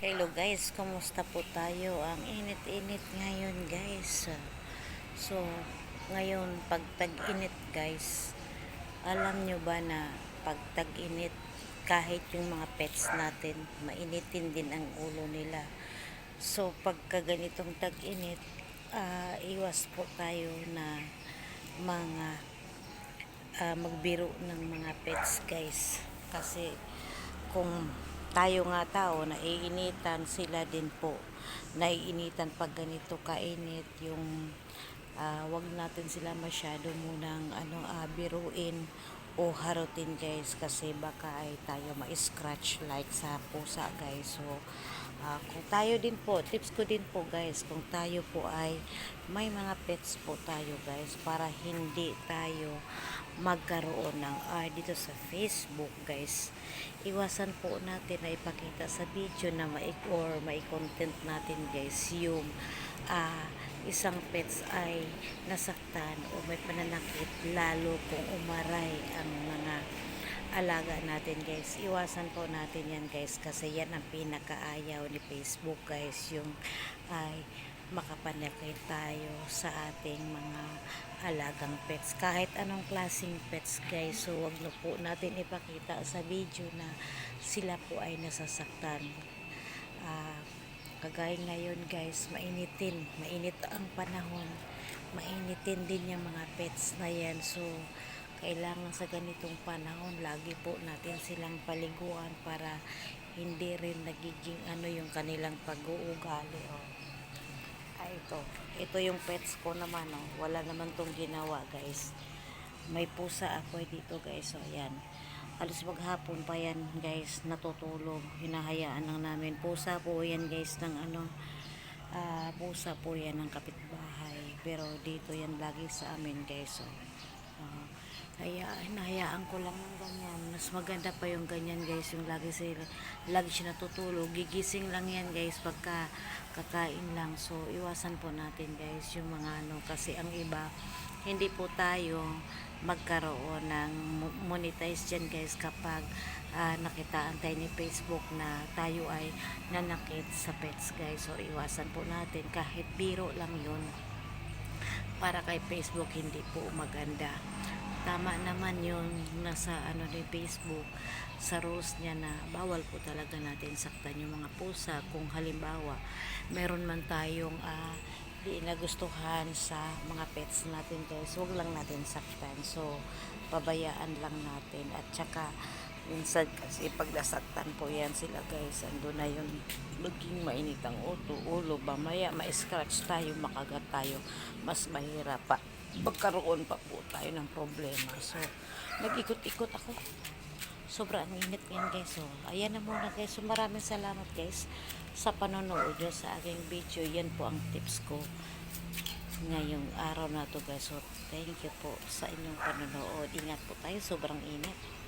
Hello guys, kumusta po tayo? Ang init-init ngayon guys. So, ngayon pag tag-init guys, alam nyo ba na pag tag-init, kahit yung mga pets natin, mainitin din ang ulo nila. So, pagka ganitong tag-init, ah, iwas po tayo na mga ah, magbiro ng mga pets guys. Kasi kung tayo nga tao, naiinitan sila din po. Naiinitan pag ganito kainit, yung ah, wag natin sila masyado munang ano, ah, biruin o harutin guys kasi baka ay tayo ma-scratch like sa pusa guys. So, ah, kung tayo din po, tips ko din po guys, kung tayo po ay may mga pets po tayo guys para hindi tayo magkaroon ng ah, dito sa Facebook guys iwasan po natin na ipakita sa video na mai or may content natin guys yung ah, isang pets ay nasaktan o may pananakit lalo kung umaray ang mga alaga natin guys. Iwasan po natin yan guys kasi yan ang pinakaayaw ni Facebook guys yung ay makapanakit tayo sa ating mga alagang pets. Kahit anong klaseng pets guys so wag na po natin ipakita sa video na sila po ay nasasaktan kagaya ngayon guys mainitin mainit ang panahon mainitin din yung mga pets na yan so kailangan sa ganitong panahon lagi po natin silang paliguan para hindi rin nagiging ano yung kanilang pag-uugali oh. Ay, ito. Ito yung pets ko naman, oh. Wala naman tong ginawa, guys. May pusa ako dito, guys. So, yan. Halos maghapon pa yan, guys. Natutulog. Hinahayaan lang namin. Pusa po yan, guys, ng ano. ah pusa po yan ng kapitbahay. Pero dito yan lagi sa amin, guys. So, ah, kaya hinahayaan ko lang ng ganyan. Mas maganda pa yung ganyan guys. Yung lagi sila, lagi siya natutulog. Gigising lang yan guys pagka kakain lang. So iwasan po natin guys yung mga ano. Kasi ang iba, hindi po tayo magkaroon ng mo- monetize dyan guys kapag ah, nakitaan tayo ni Facebook na tayo ay nanakit sa pets guys. So iwasan po natin kahit biro lang yun para kay Facebook hindi po maganda tama naman yung nasa ano ni Facebook sa rules niya na bawal po talaga natin saktan yung mga pusa. Kung halimbawa meron man tayong ah, di nagustuhan sa mga pets natin guys huwag lang natin saktan. So pabayaan lang natin. At saka minsan kasi pag po yan sila guys ando na yung maging mainit ang ulo, ulo ba maya ma-scratch tayo makagat tayo mas mahirap pa magkaroon pa po tayo ng problema. So nag-ikot-ikot ako. Sobrang init yan guys. So ayan na muna guys. So maraming salamat guys sa panonood nyo sa aking video. Yan po ang tips ko ngayong araw na to guys. So thank you po sa inyong panonood. Ingat po tayo. Sobrang init